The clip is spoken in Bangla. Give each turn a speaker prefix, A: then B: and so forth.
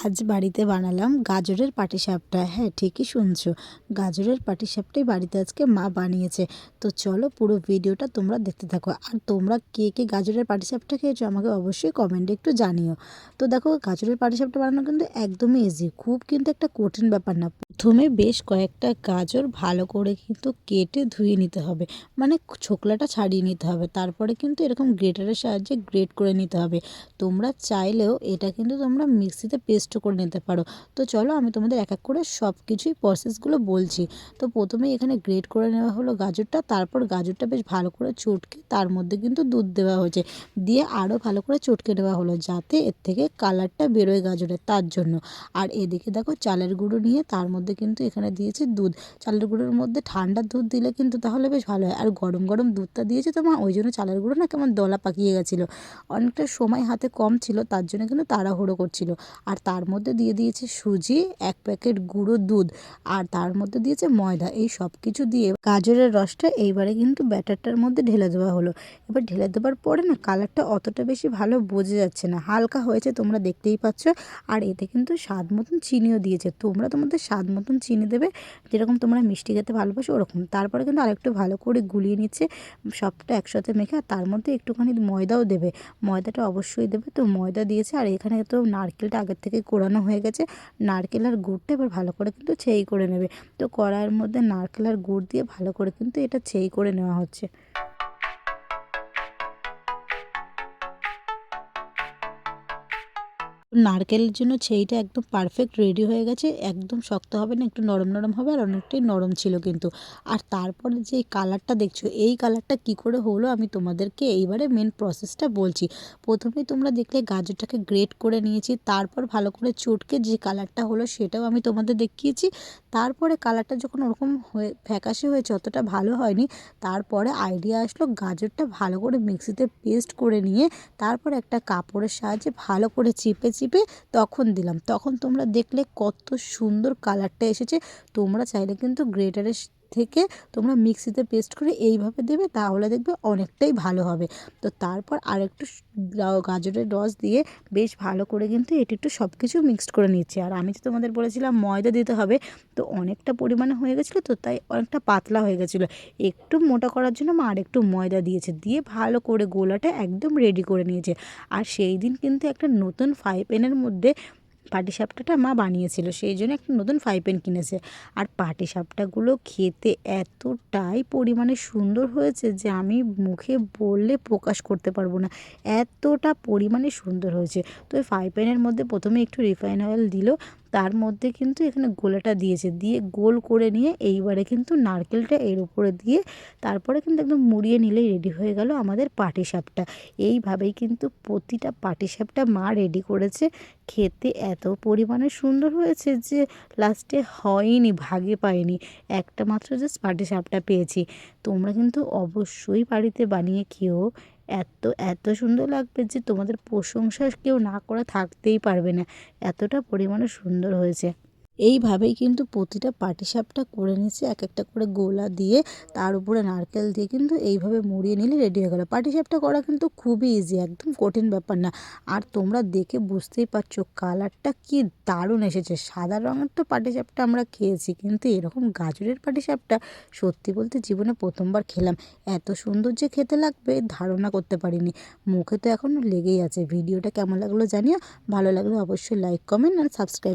A: আজ বাড়িতে বানালাম গাজরের পাটিসাপটা। হ্যাঁ ঠিকই শুনছো। গাজরের পাটিসাপটাই বাড়িতে আজকে মা বানিয়েছে। তো চলো পুরো ভিডিওটা তোমরা দেখতে থাকো। আর তোমরা কে কে গাজরের পাটিসাপটা খেয়েছো আমাকে অবশ্যই কমেন্টে একটু জানিও। তো দেখো, গাজরের পাটিসাপটা বানানো কিন্তু একদমই ইজি খুব কিন্তু একটা কঠিন ব্যাপার না। প্রথমে বেশ কয়েকটা গাজর ভালো করে কিন্তু কেটে ধুয়ে নিতে হবে। মানে ছোকলাটা ছাড়িয়ে নিতে হবে। তারপরে কিন্তু এরকম গ্রেটারের সাহায্যে গ্রেট করে নিতে হবে। তোমরা চাইলেও এটা কিন্তু তোমরা মিক্সিতে পেস্ট করে নিতে পারো। তো চলো আমি তোমাদের এক এক করে সব কিছুই প্রসেসগুলো বলছি। তো প্রথমে এখানে গ্রেট করে নেওয়া হলো গাজরটা, তারপর গাজরটা বেশ ভালো করে চটকে তার মধ্যে কিন্তু দুধ দেওয়া হয়েছে। দিয়ে আরও ভালো করে চটকে নেওয়া হলো যাতে এর থেকে কালারটা বেরোয় গাজরের তার জন্য। আর এদিকে দেখো চালের গুঁড়ো নিয়ে তার মধ্যে কিন্তু এখানে দিয়েছে দুধ। চালের গুঁড়োর মধ্যে ঠান্ডা দুধ দিলে কিন্তু তাহলে বেশ ভালো হয়। আর গরম গরম দুধটা দিয়েছে তো মা ওই জন্য চালের গুঁড়ো না কেমন দলা পাকিয়ে গেছিল। অনেকটা সময় হাতে কম ছিল, তার জন্য কিন্তু তাড়াহুড়ো করছিল। আর তার মধ্যে দিয়ে দিয়েছে সুজি, এক প্যাকেট গুঁড়ো দুধ আর তার মধ্যে দিয়েছে ময়দা। এই সব কিছু দিয়ে গাজরের রসটা এইবারে কিন্তু ব্যাটারটার মধ্যে ঢেলে দেওয়া হলো। এবার ঢেলে দেওয়ার পরে না কালারটা অতটা বেশি ভালো বোঝা যাচ্ছে না। হালকা হয়েছে, তোমরা দেখতেই পাচ্ছ। আর এতে কিন্তু স্বাদ মতন চিনিও দিয়েছে। তোমরা তোমাদের স্বাদ মতন চিনি দেবে, যেরকম তোমরা মিষ্টি খেতে ভালোবাসো ওরকম। তারপরে কিন্তু আরেকটু ভালো করে গুলিয়ে নিচ্ছে, সবটা একসাথে মেখে আর তার মধ্যে একটুখানি ময়দাও দেবে। ময়দাটা অবশ্যই দেবে। তো ময়দা দিয়েছে আর এখানে তো নারকেলটা আগের থেকে কোরানো হয়ে গেছে। নারকেল আর গুড়টা এবার ভালো করে কিন্তু ছেই করে নেবে। তো কড়াইয়ের মধ্যে নারকেল আর গুড় দিয়ে ভালো করে কিন্তু এটা ছেই করে নেওয়া হচ্ছে। নারকেলের জন্য ছেইটা একদম পারফেক্ট রেডি হয়ে গেছে। একদম শক্ত হবে না, একটু নরম নরম হবে আর অনেকটাই নরম ছিল কিন্তু। আর তারপরে যে কালারটা দেখছ, এই কালারটা কি করে হলো আমি তোমাদেরকে এইবারে মেন প্রসেসটা বলছি। প্রথমেই তোমরা দেখলে গাজরটাকে গ্রেট করে নিয়েছি, তারপর ভালো করে চটকে যে কালারটা হলো সেটাও আমি তোমাদের দেখিয়েছি। তারপরে কালারটা যখন ওরকম হয়ে, ফ্যাকাশে হয়েছে অতটা ভালো হয়নি, তারপরে আইডিয়া আসলো গাজরটা ভালো করে মিক্সিতে পেস্ট করে নিয়ে, তারপর একটা কাপড়ের সাহায্যে ভালো করে চিপে চিপে তখন দিলাম। তখন তোমরা দেখলে কত সুন্দর কালারটা এসেছে। তোমরা চাইলে কিন্তু গ্রেটারের থেকে তোমরা মিক্সিতে পেস্ট করে এইভাবে দেবে, তাহলে দেখবে অনেকটাই ভালো হবে। তো তারপর আরেকটু গাজরের রস দিয়ে বেশ ভালো করে কিন্তু এটি একটু সব কিছু মিক্সড করে নিচ্ছি। আর আমি তো তোমাদের বলেছিলাম ময়দা দিতে হবে, তো অনেকটা পরিমাণে হয়ে গেছিল, তো তাই অনেকটা পাতলা হয়ে গেছিল। একটু মোটা করার জন্য মা আরেকটু ময়দা দিয়েছে, দিয়ে ভালো করে গোলাটা একদম রেডি করে নিয়েছে। আর সেই দিন কিন্তু একটা নতুন ফ্রাই প্যানের মধ্যে পাটিসাপটাটা মা বানিয়েছিল, সেই জন্য একটা নতুন ফ্রাই প্যান কিনেছে। আর পাটিসাপটাগুলো খেতে এতটাই পরিমাণে সুন্দর হয়েছে যে আমি মুখে বললে প্রকাশ করতে পারব না। এতটা পরিমাণে সুন্দর হয়েছে। তো ওই ফ্রাই প্যানের মধ্যে প্রথমে একটু রিফাইন অয়েল দিল তার মধ্যে কিন্তু এখানে গোলাটা দিয়েছে। দিয়ে গোল করে নিয়ে এইবারে কিন্তু নারকেলটা এর উপরে দিয়ে তারপরে কিন্তু একদম মুড়িয়ে নিলেই রেডি হয়ে গেল আমাদের পাটিসাপটা এইভাবেই কিন্তু প্রতিটা পাটিসাপটা মা রেডি করেছে। খেতে এত পরিমাণে সুন্দর হয়েছে যে লাস্টে হয়নি, ভাগে পাইনি। একটা মাত্র জাস্ট পাটিসাপটা পেয়েছি। তোমরা কিন্তু অবশ্যই বাড়িতে বানিয়ে খেও এত এত সুন্দর লাগবে যে তোমাদের প্রশংসা কেউ না করে থাকতেই পারবে না। এতটা পরিমাণে সুন্দর হয়েছে। এইভাবেই কিন্তু প্রতিটা পাটিসাপটা করে নিচ্ছে এক একটা করে গোলা দিয়ে তার উপরে নারকেল দিয়ে কিন্তু এইভাবে মুড়িয়ে নিলে রেডি হয়ে গেলো। পাটিসাপটা করা কিন্তু খুবই ইজি একদম কঠিন ব্যাপার না। আর তোমরা দেখে বুঝতেই পারছ কালারটা কি দারুণ এসেছে। সাদা রঙের তো পাটিসাপটা আমরা খেয়েছি, কিন্তু এরকম গাজরের পাটিসাপটা সত্যি বলতে জীবনে প্রথমবার খেলাম। এত সুন্দর যে খেতে লাগবে, ধারণা করতে পারিনি। মুখে তো এখনও লেগেই আছে। ভিডিওটা কেমন লাগল জানিও। ভালো লাগলে অবশ্যই লাইক কমেন্ট আর সাবস্ক্রাইব